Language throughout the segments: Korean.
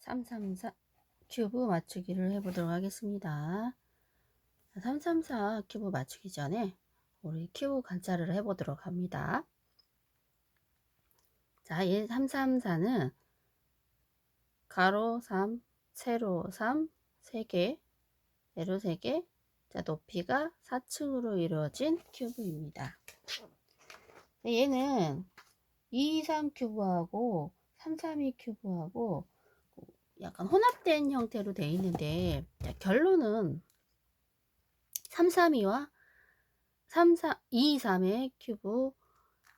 334 큐브 맞추기를 해보도록 하겠습니다. 334 큐브 맞추기 전에 우리 큐브 관찰을 해보도록 합니다. 자, 이 334는 가로 3, 세로 3, 3개, 세로 3개, 자, 높이가 4층으로 이루어진 큐브입니다. 얘는 223 큐브하고 332 큐브하고 약간 혼합된 형태로 되어 있는데 자, 결론은 332와 33, 223의 큐브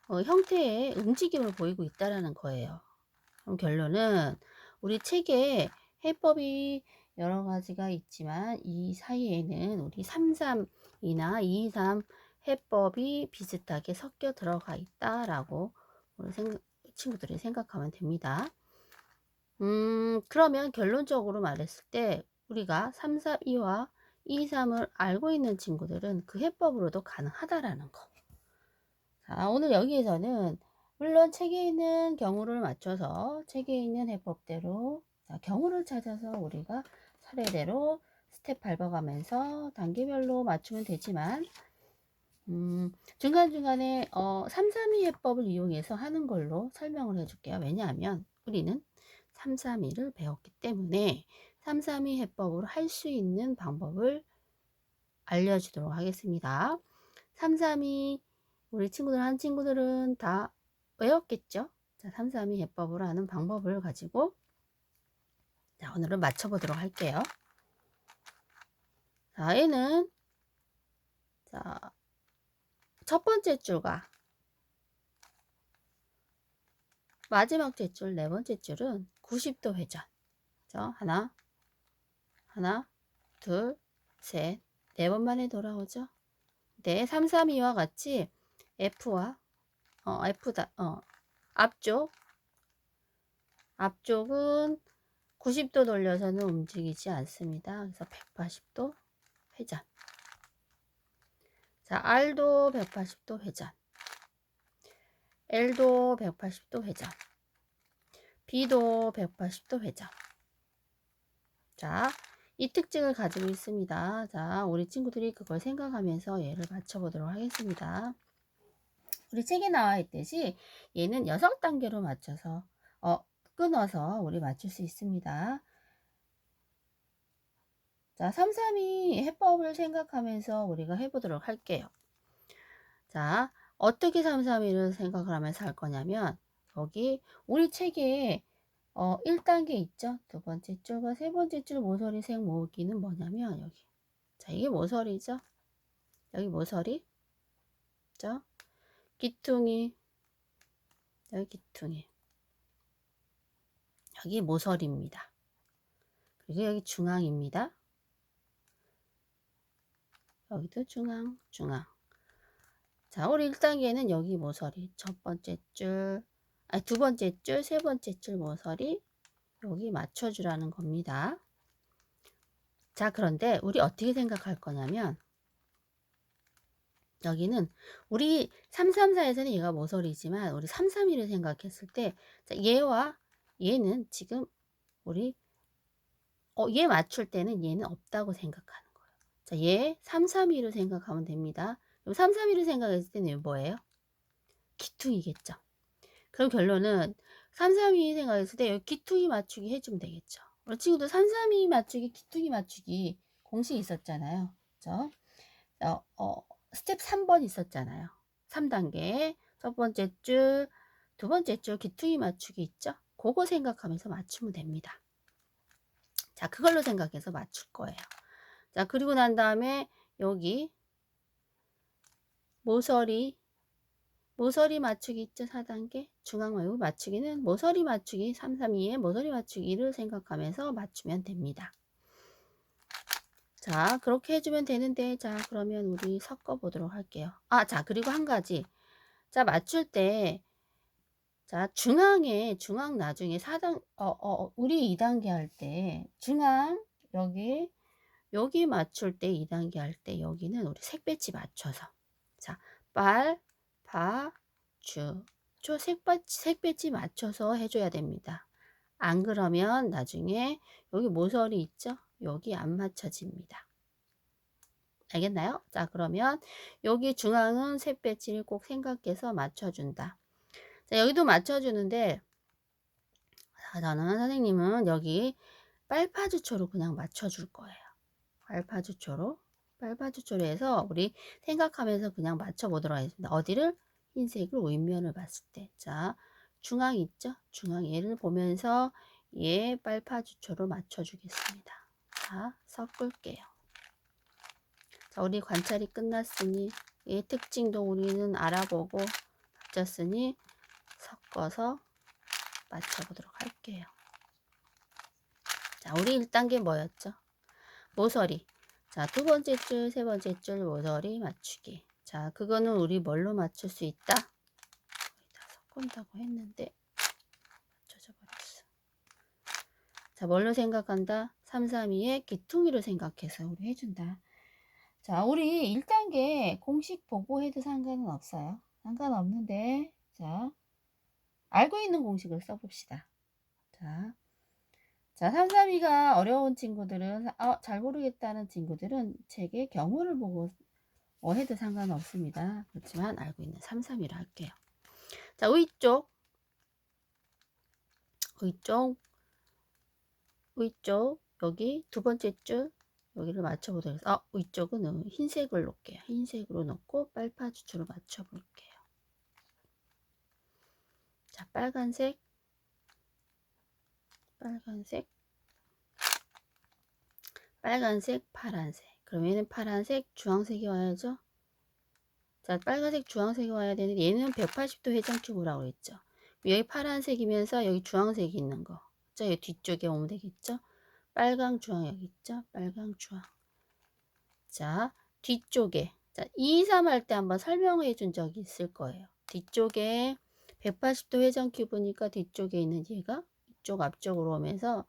어, 형태의 움직임을 보이고 있다라는 거예요. 그럼 결론은 우리 책에 해법이 여러 가지가 있지만 이 사이에는 우리 33이나 23 해법이 비슷하게 섞여 들어가 있다라고 우리 생각, 친구들이 생각하면 됩니다. 음, 그러면 결론적으로 말했을 때 우리가 3, 4, 2와 2, 3을 알고 있는 친구들은 그 해법으로도 가능하다라는 거. 자, 오늘 여기에서는 물론 책에 있는 경우를 맞춰서 책에 있는 해법대로 자, 경우를 찾아서 우리가 차례대로 스텝 밟아가면서 단계별로 맞추면 되지만 음, 중간중간에 어, 3, 3, 2 해법을 이용해서 하는 걸로 설명을 해줄게요. 왜냐하면 우리는 332를 배웠기 때문에 332 해법으로 할 수 있는 방법을 알려주도록 하겠습니다. 332 우리 친구들 한 친구들은 다 외웠겠죠? 자, 332 해법으로 하는 방법을 가지고 자, 오늘은 맞춰 보도록 할게요. 자, 얘는 자, 첫 번째 줄과 마지막 째줄, 네 번째 줄은 90도 회전. 자, 하나, 하나, 둘, 셋, 네 번 만에 돌아오죠. 네, 3, 3, 2와 같이 F와 어, F다, 어, 앞쪽, 앞쪽은 90도 돌려서는 움직이지 않습니다. 그래서 180도 회전. 자, R도 180도 회전. L도 180도 회전. B도 180도 회전. 자, 이 특징을 가지고 있습니다. 자, 우리 친구들이 그걸 생각하면서 얘를 맞춰보도록 하겠습니다. 우리 책에 나와 있듯이 얘는 6단계로 맞춰서, 어, 끊어서 우리 맞출 수 있습니다. 자, 332 해법을 생각하면서 우리가 해보도록 할게요. 자, 어떻게 332를 생각을 하면서 할 거냐면, 여기 우리 책에 어, 1단계 있죠? 두 번째 줄과 세 번째 줄 모서리 색 모으기는 뭐냐면, 여기. 자, 이게 모서리죠? 여기 모서리. 죠? 기퉁이. 여기 기퉁이. 여기 모서리입니다. 그리고 여기 중앙입니다. 여기도 중앙, 중앙. 자, 우리 1단계는 여기 모서리. 첫 번째 줄, 아니, 두 번째 줄, 세 번째 줄 모서리. 여기 맞춰주라는 겁니다. 자, 그런데 우리 어떻게 생각할 거냐면, 여기는 우리 334에서는 얘가 모서리지만, 우리 331을 생각했을 때, 자, 얘와 얘는 지금 우리, 어, 얘 맞출 때는 얘는 없다고 생각하는 거예요. 자, 얘 332를 생각하면 됩니다. 331을 생각했을 때는 뭐예요? 기퉁이겠죠. 그럼 결론은 332 생각했을 때 여기 기퉁이 맞추기 해주면 되겠죠. 우리 친구들 332 맞추기, 기퉁이 맞추기 공식 있었잖아요. 그죠? 어, 어, 스텝 3번 있었잖아요. 3단계. 첫 번째 줄, 두 번째 줄 기퉁이 맞추기 있죠? 그거 생각하면서 맞추면 됩니다. 자, 그걸로 생각해서 맞출 거예요. 자, 그리고 난 다음에 여기 모서리 모서리 맞추기 있죠 4단계? 중앙 말고 맞추기는 모서리 맞추기 3, 3, 2에 모서리 맞추기를 생각하면서 맞추면 됩니다. 자 그렇게 해주면 되는데 자 그러면 우리 섞어 보도록 할게요. 아 자 그리고 한 가지. 자 맞출 때 자 중앙에 중앙 나중에 4단 어, 어 우리 2단계 할 때 중앙 여기 여기 맞출 때 2단계 할 때 여기는 우리 색 배치 맞춰서. 자, 빨, 바, 주. 저 색배치, 맞춰서 해줘야 됩니다. 안 그러면 나중에 여기 모서리 있죠? 여기 안 맞춰집니다. 알겠나요? 자, 그러면 여기 중앙은 색 배치를 꼭 생각해서 맞춰준다. 자, 여기도 맞춰주는데, 자, 저는 선생님은 여기 빨파주초로 그냥 맞춰줄 거예요. 빨파주초로. 빨파주초로 해서 우리 생각하면서 그냥 맞춰보도록 하겠습니다. 어디를? 흰색을 윗면을 봤을 때. 자, 중앙 있죠? 중앙 얘를 보면서 얘 빨파주초로 맞춰주겠습니다. 자, 섞을게요. 자, 우리 관찰이 끝났으니 얘 특징도 우리는 알아보고 맞췄으니 섞어서 맞춰보도록 할게요. 자, 우리 1단계 뭐였죠? 모서리. 자, 두 번째 줄, 세 번째 줄 모서리 맞추기. 자, 그거는 우리 뭘로 맞출 수 있다? 다 섞은다고 했는데 맞춰져 버렸어. 자, 뭘로 생각한다? 3, 3, 2의 기퉁이로 생각해서 우리 해준다. 자, 우리 1단계 공식 보고 해도 상관은 없어요. 상관없는데, 자, 알고 있는 공식을 써봅시다. 자, 자, 3, 3, 2가 어려운 친구들은, 어, 잘 모르겠다는 친구들은 책의 경우를 보고 어, 해도 상관없습니다. 그렇지만 알고 있는 3, 3, 2로 할게요. 자, 위쪽. 위쪽. 위쪽. 여기 두 번째 줄. 여기를 맞춰보도록 해서, 어, 위쪽은 흰색을 놓을게요. 흰색으로 놓고 빨파주초로 맞춰볼게요. 자, 빨간색. 빨간색. 빨간색, 파란색. 그러면은 파란색, 주황색이 와야죠. 자, 빨간색, 주황색이 와야 되는데 얘는 180도 회전큐브라고 그랬죠. 여기 파란색이면서 여기 주황색이 있는 거. 자, 여기 뒤쪽에 오면 되겠죠. 빨강, 주황 여기 있죠. 빨강, 주황. 자, 뒤쪽에. 자, 2, 3 할 때 한번 설명해 준 적이 있을 거예요. 뒤쪽에 180도 회전 큐브니까 뒤쪽에 있는 얘가 이쪽 앞쪽으로 오면서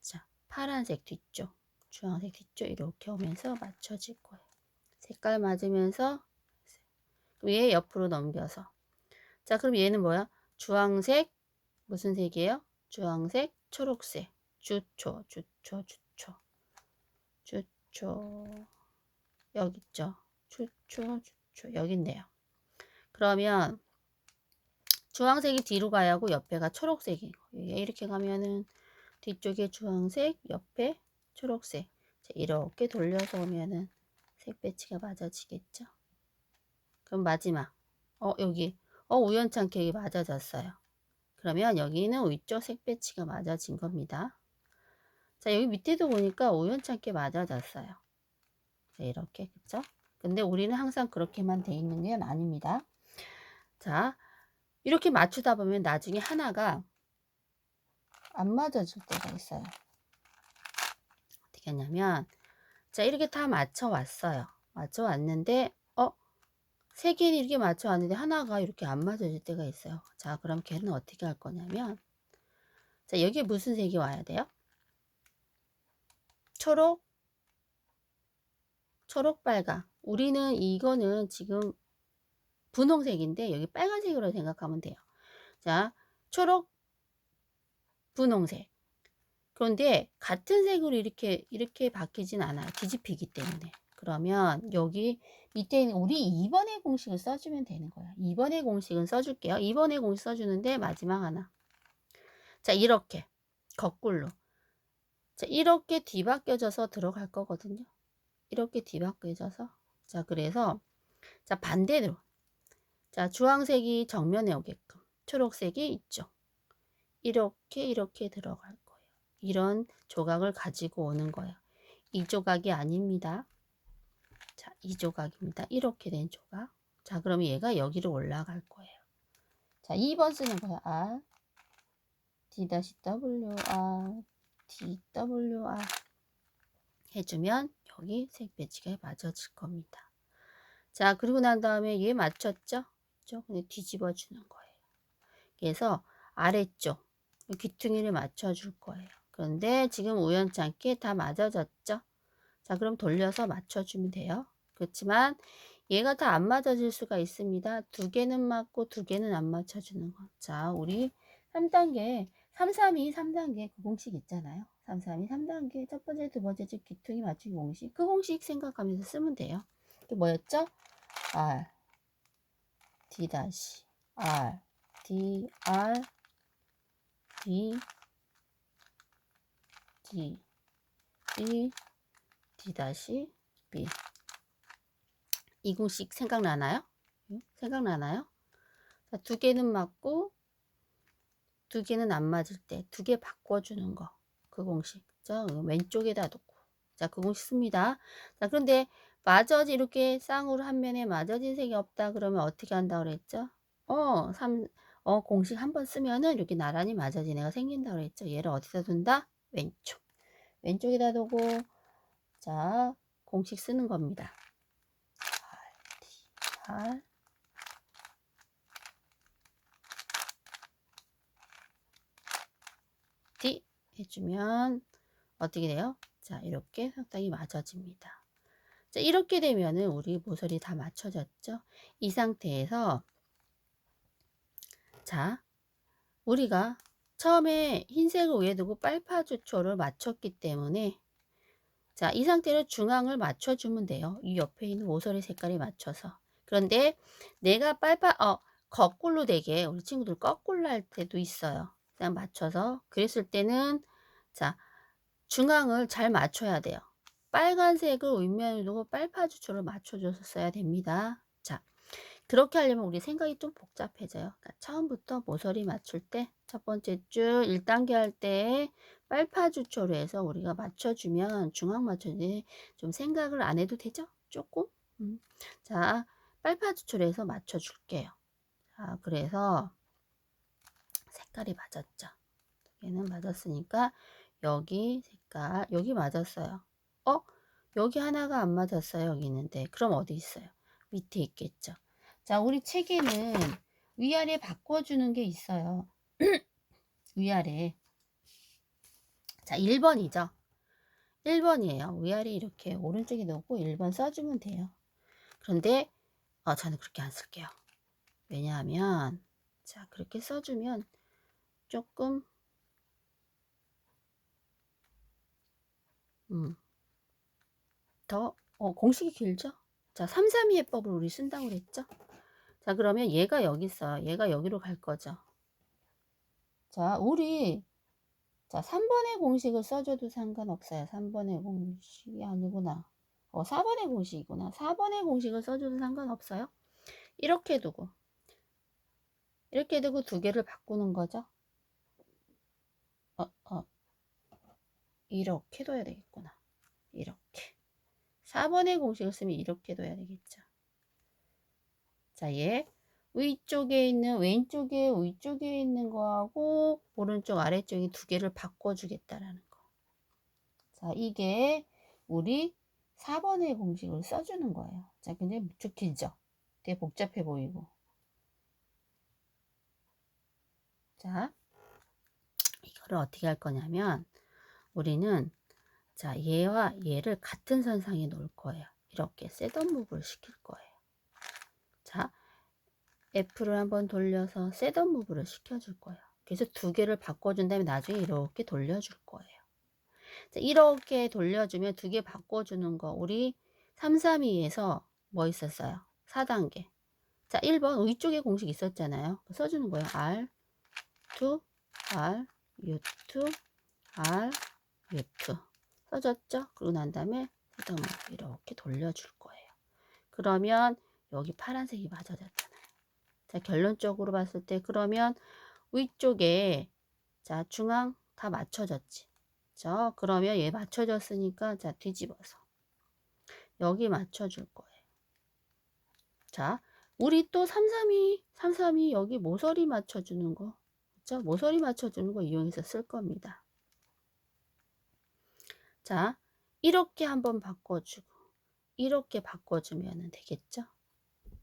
자, 파란색 뒤쪽. 주황색 뒤쪽 이렇게 오면서 맞춰질 거예요. 색깔 맞으면서 얘 옆으로 넘겨서 자 그럼 얘는 뭐야? 주황색 무슨 색이에요? 주황색 초록색 주초 주초 주초 주초 여기 있죠? 주초 주초 여기 있네요. 그러면 주황색이 뒤로 가야 하고 옆에가 초록색이고 이렇게 가면은 뒤쪽에 주황색 옆에 초록색. 이렇게 돌려서 오면은 색 배치가 맞아지겠죠? 그럼 마지막. 어 여기. 어 우연찮게 여기 맞아졌어요. 그러면 여기는 위쪽 색 배치가 맞아진 겁니다. 자 여기 밑에도 보니까 우연찮게 맞아졌어요. 자 이렇게. 그쵸? 근데 우리는 항상 그렇게만 돼 있는 게 아닙니다. 자 이렇게 맞추다 보면 나중에 하나가 안 맞아질 때가 있어요. 어떻게 하냐면 자 이렇게 다 맞춰 왔어요. 맞춰 왔는데 어? 세 개는 이렇게 맞춰 왔는데 하나가 이렇게 안 맞아질 때가 있어요. 자 그럼 걔는 어떻게 할 거냐면 자 여기에 무슨 색이 와야 돼요? 초록? 초록 빨강. 우리는 이거는 지금 분홍색인데 여기 빨간색으로 생각하면 돼요 자 초록 분홍색 그런데 같은 색으로 이렇게 이렇게 바뀌진 않아요. 뒤집히기 때문에. 그러면 여기 밑에 있는 우리 2번의 공식을 써주면 되는 거야. 2번의 공식은 써줄게요. 2번의 공식 써주는데 마지막 하나. 자 이렇게 거꾸로. 자 이렇게 뒤바뀌어져서 들어갈 거거든요. 이렇게 뒤바뀌어져서. 자 그래서 자 반대로. 자 주황색이 정면에 오게끔. 초록색이 있죠. 이렇게 이렇게 들어갈 이런 조각을 가지고 오는 거예요. 이 조각이 아닙니다. 자, 이 조각입니다. 이렇게 된 조각. 자, 그럼 얘가 여기로 올라갈 거예요. 자, 2번 쓰는 거야. R, D-W, R, D-W, R 해주면 여기 색 배치가 맞아질 겁니다. 자, 그리고 난 다음에 얘 맞췄죠? 그죠? 근데 뒤집어 주는 거예요. 그래서 아래쪽 귀퉁이를 맞춰 줄 거예요. 그런데 지금 우연찮게 다 맞아졌죠. 자 그럼 돌려서 맞춰주면 돼요. 그렇지만 얘가 다 안 맞아질 수가 있습니다. 두 개는 맞고 두 개는 안 맞춰주는 거. 자 우리 3단계 332 3단계 그 공식 있잖아요. 332 3단계 첫 번째, 두 번째 즉 귀퉁이 맞추기 공식 그 공식 생각하면서 쓰면 돼요. 그게 뭐였죠? R D 다시 R D R D D D D 다시 B 이 공식 생각나나요? 응? 생각나나요? 자, 두 개는 맞고 두 개는 안 맞을 때 두 개 바꿔주는 거. 그 공식. 자, 왼쪽에다 놓고. 자, 그 공식 씁니다. 자, 그런데 맞아지 이렇게 쌍으로 한 면에 맞아진 색이 없다 그러면 어떻게 한다 그랬죠? 어, 3, 어, 공식 한 번 쓰면은 이렇게 나란히 맞아진 애가 생긴다 그랬죠? 얘를 어디다 둔다? 왼쪽. 왼쪽에다 두고 자, 공식 쓰는 겁니다. R, D, R, 해주면 어떻게 돼요? 자, 이렇게 상당히 맞아집니다. 자, 이렇게 되면은 우리 모서리 다 맞춰졌죠? 이 상태에서 자, 우리가 처음에 흰색을 위에 두고 빨파주초를 맞췄기 때문에 자, 이 상태로 중앙을 맞춰주면 돼요. 이 옆에 있는 모서리 색깔에 맞춰서. 그런데 내가 빨파, 어, 거꾸로 되게 우리 친구들 거꾸로 할 때도 있어요. 그냥 맞춰서 그랬을 때는 자 중앙을 잘 맞춰야 돼요. 빨간색을 빨파주초를 맞춰줘서 써야 됩니다. 자 그렇게 하려면 우리 생각이 좀 복잡해져요. 그러니까 처음부터 모서리 맞출 때 첫 번째 줄 1단계 할 때 빨파주초로 해서 우리가 맞춰주면 중앙 맞춰지 좀 생각을 안 해도 되죠? 조금? 음. 자 빨파주초로 해서 맞춰줄게요. 자 그래서 색깔이 맞았죠. 얘는 맞았으니까 여기 색깔 여기 맞았어요. 어? 여기 하나가 안 맞았어요. 여기 있는데 그럼 어디 있어요? 밑에 있겠죠. 자 우리 책에는 위아래 바꿔주는 게 있어요. 위아래 자 1번이죠. 1번이에요. 위아래 이렇게 오른쪽에 놓고 1번 써주면 돼요. 그런데 어, 저는 그렇게 안 쓸게요. 왜냐하면 자 그렇게 써주면 조금 음, 더 어, 공식이 길죠? 자, 3, 3, 2 해법을 우리 쓴다고 그랬죠? 자, 그러면 얘가 여기 있어요. 얘가 여기로 갈 거죠. 자, 우리 자, 3번의 공식을 써줘도 상관없어요. 3번의 공식이 아니구나. 어, 4번의 공식이구나. 4번의 공식을 써줘도 상관없어요. 이렇게 두고 이렇게 두고 두 개를 바꾸는 거죠. 어, 어. 이렇게 둬야 되겠구나. 이렇게. 4번의 공식을 쓰면 이렇게 둬야 되겠죠. 자, 얘 위쪽에 있는 왼쪽에 위쪽에 있는 거하고 오른쪽 아래쪽에 두 개를 바꿔주겠다라는 거. 자, 이게 우리 4번의 공식을 써주는 거예요. 자, 굉장히 무척 길죠? 되게 복잡해 보이고. 자, 이거를 어떻게 할 거냐면 우리는 자 얘와 얘를 같은 선상에 놓을 거예요. 이렇게 셋업무브를 시킬 거예요. 자 F를 한번 돌려서 셋업무브를 시켜줄 거예요. 그래서 두 개를 바꿔준 다음에 나중에 이렇게 돌려줄 거예요. 자, 이렇게 돌려주면 두 개 바꿔주는 거 우리 332에서 뭐 있었어요? 4단계. 자 1번 위쪽에 공식 있었잖아요. 써주는 거예요. R, 2, R, U2, R, U2 써졌죠? 그러고 난 다음에 세덤을 이렇게 돌려줄 거예요. 그러면 여기 파란색이 맞아졌잖아요. 자 결론적으로 봤을 때 그러면 위쪽에 자 중앙 다 맞춰졌지. 자 그러면 얘 맞춰졌으니까 자 뒤집어서 여기 맞춰줄 거예요. 자 우리 또 332, 332 여기 모서리 맞춰주는 거 그죠? 모서리 맞춰주는 거 이용해서 쓸 겁니다. 자, 이렇게 한번 바꿔주고 이렇게 바꿔주면 되겠죠?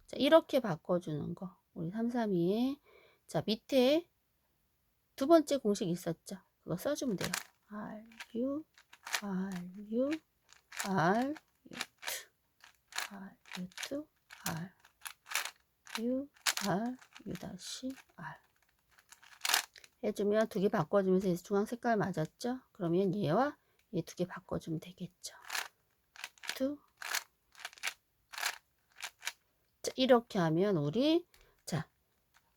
자, 이렇게 바꿔주는 거 우리 332에 자 밑에 두 번째 공식 있었죠? 그거 써주면 돼요. R, U, R, U, R, U, R, U, R, U, R, U R 해주면 두 개 바꿔주면서 중앙 색깔 맞았죠? 그러면 얘와 얘두개 바꿔주면 되겠죠. 투. 자, 이렇게 하면 우리 자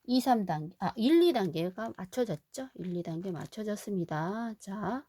2, 3단계, 아 1, 2단계가 맞춰졌죠? 1, 2단계 맞춰졌습니다. 자